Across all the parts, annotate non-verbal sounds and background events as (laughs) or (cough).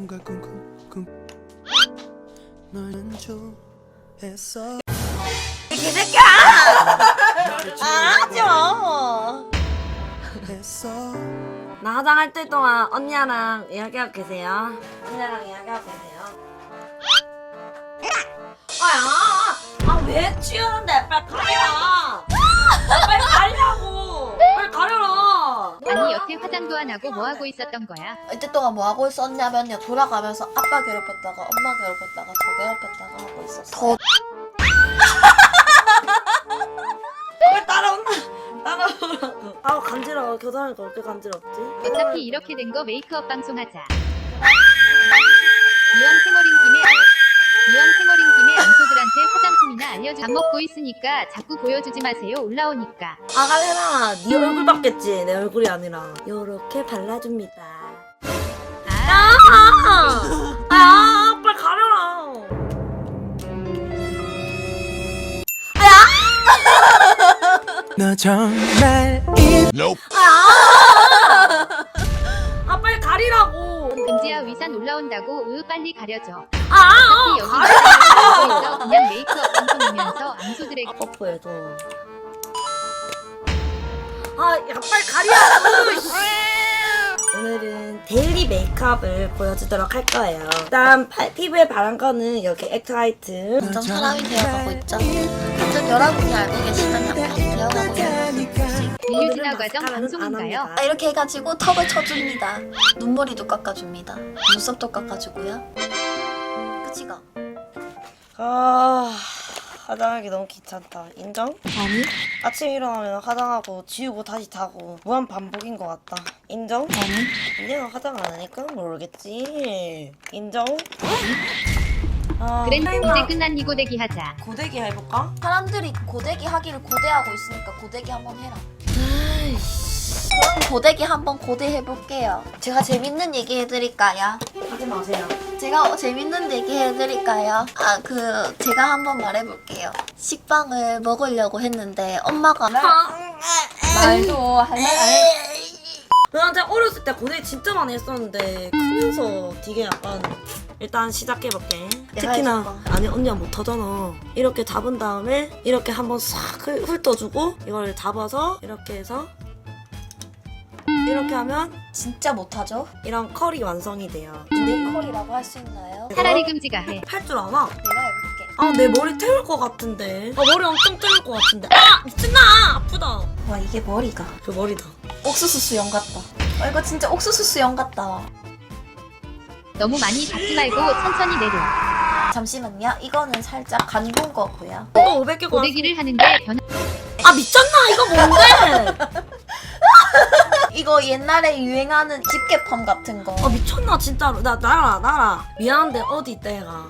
순간 쿵쿵쿵 너는 좋했어 이 개새끼야! (laughs) 아죠! 뭐. 했어 나화장 할 때 동안 언니랑 이야기하고 계세요. 언니랑 이야기하고 계세요. 아야! 아왜 아, 치우는데? 빨리 여태 화장도 안 하고 뭐 하고 있었던 거야? 이때 동안 뭐 하고 있었냐면요 돌아가면서 아빠 괴롭혔다가 엄마 괴롭혔다가 저 괴롭혔다가 하고 있었어. 왜 따라온다? 따라오라고. 아우, 간지러워. 겨자니까 왜 이렇게 간지럽지? 어차피 이렇게 된 거 메이크업 방송하자. 있으니까 자꾸 보여주지 마세요. 올라오니까. 아, 갈래나. 네 얼굴 봤겠지. 내 얼굴이 아니라. 요렇게 발라줍니다. 아, 아! 아, 빨리 가려라. 너 정말 이 아, 빨리 가리라고. 금지야 위산 올라온다고 으 빨리 가려줘. 아, 어차피 여기 있어 그냥 메이크업 방송이면서 암소들에게 뽀뽀해줘. 아, 야, 빨리. 씨. 오늘은 데일리 메이크업을 보여주도록 할 거예요. 일단 파- 피부에 바른 거는 여기 액트 화이트. 점점 사람이 되어가고 있죠. 점점 여러분이 알고 계시던 양 과정 방송인가요? 아, 이렇게 해가지고 턱을 쳐줍니다. 눈머리도 깎아줍니다. 눈썹도 깎아주고요. 그치가? 아, 화장하기 너무 귀찮다. 인정? 아니? 아침에 일어나면 화장하고 지우고 다시 자고 무한 반복인 것 같다. 인정? 아니? 내가 화장 안 하니까 모르겠지. 인정? 아, 그랜 타이머. 이제 끝난 이고 대기 하자. 고데기 해볼까? 사람들이 고데기 하기를 고대하고 있으니까 고데기 한번 해라. 그럼 고데기 한번 고대해볼게요. 제가 재밌는 얘기 해드릴까요? 하지 마세요. 제가 재밌는 얘기 해드릴까요? 아, 그, 제가 한번 말해볼게요. 식빵을 먹으려고 했는데, 엄마가. 말도 할래? 나 진짜 어렸을 때 고데기 진짜 많이 했었는데 크면서 되게 약간 일단 시작해볼게. 내가 특히나 해줄까? 아니 언니가 못하잖아. 이렇게 잡은 다음에 이렇게 한번 싹 훑- 훑어주고 이걸 잡아서 이렇게 해서 이렇게 하면 진짜 못하죠? 이런 컬이 완성이 돼요. 네이컬이라고 할 수 있나요? 차라리 금지가 해. 할 줄 아나? 내가 해볼게. 아 내 머리 태울 것 같은데. 아 머리 엄청 태울 것 같은데. 아 미친나 아프다. 와, 이게 머리가. 그 머리다. 옥수수 수염 같다. 어, 이거 진짜 옥수수 수염 같다. 너무 많이 받지 말고 천천히 내려. 잠시만요. 이거는 살짝 간본 거고요. 또 500개 거. 고데기를 하는데 변 아 미쳤나 이거 뭔데? (laughs) 이거 옛날에 유행하는 집게펌 같은 거. 아 미쳤나 진짜로 나 나라 나라 미안한데 어디 있다 얘가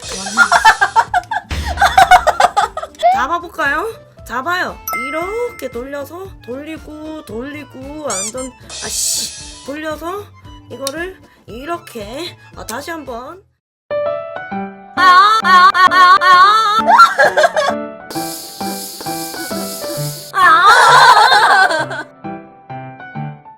(laughs) 잡아볼까요? 잡아요. 이렇게 돌려서 돌리고 돌리고 완전 아씨 돌려서 이거를 이렇게. 아 다시 한번. 아아아아아